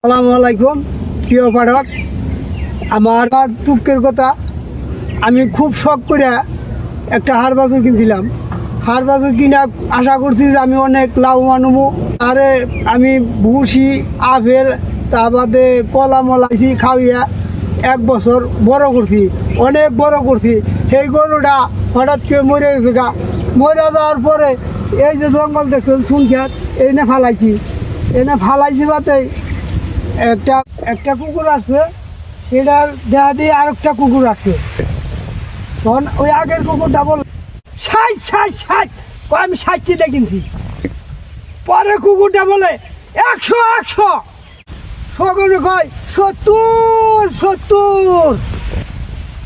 আসসালামু আলাইকুম, প্রিয় পাঠক। আমার দুঃখের কথা, আমি খুব শখ করে একটা হার বাছুর কিনছিলাম। হার বাছুর কিনা আশা করছি যে আমি অনেক লাভবান হব। আরে আমি ভুসি, আপেল, তা বাদে কলা মলাইছি খাওয়িয়া এক বছর বড় করছি, অনেক বড় করছি। সেই গরুটা হঠাৎ করে মরে গেছে গা। মরে যাওয়ার পরে এই যে জঙ্গল দেখছেন সুনখ্যাত এই না ফালাইছি। এনে ফালাইছি বাতেই একটা একটা কুকুর আছে সেটার দেহা দিয়ে আর একটা কুকুর আছে। তখন ওই আগের কুকুরটা বল ষাট ষাট ষাট আমি ষাটটি দেখিনছি। পরে কুকুরটা বলে, একশো একশো। সকলে কয়, সত্তর সত্তর।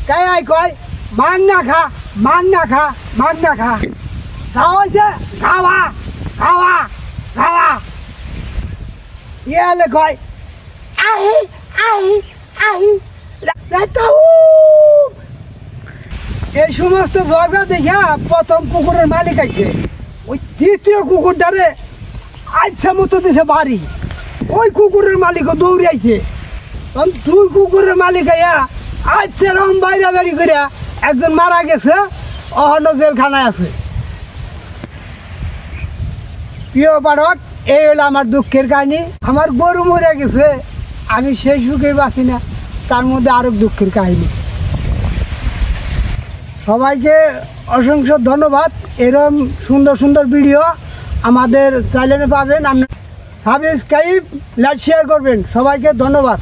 তাই কয় মাংনা খা মাংনা খা মাংনা খা। খাওয়া হয়েছে, খাওয়া খাওয়া খাওয়া। ইয়ালে কয় আহি আহি আহি এই সমস্ত জায়গা দেখা প্রথম কুকুরের মালিক আইছে। ওই দ্বিতীয় কুকুরটারে আচ্ছা মতো দিছে বাড়ি। ওই কুকুরের মালিকও দৌড়ে আইছে। তখন দুই কুকুরের মালিক আইয়া আচ্ছা রকম বাইরে বাড়ি করে একজন মারা গেছে, অহন জেলখানায় আছে। প্রিয় পাঠক, এই হলো আমার দুঃখের কাহিনী। আমার গরু মরে গেছে আমি সেই সুখে বাঁচি না, তার মধ্যে আরও দুঃখের কাহিনী। সবাইকে অসংখ্য ধন্যবাদ। এরম সুন্দর সুন্দর ভিডিও আমাদের চ্যানেলে পাবেন। আপনি সাবস্ক্রাইব লাইক শেয়ার করবেন। সবাইকে ধন্যবাদ।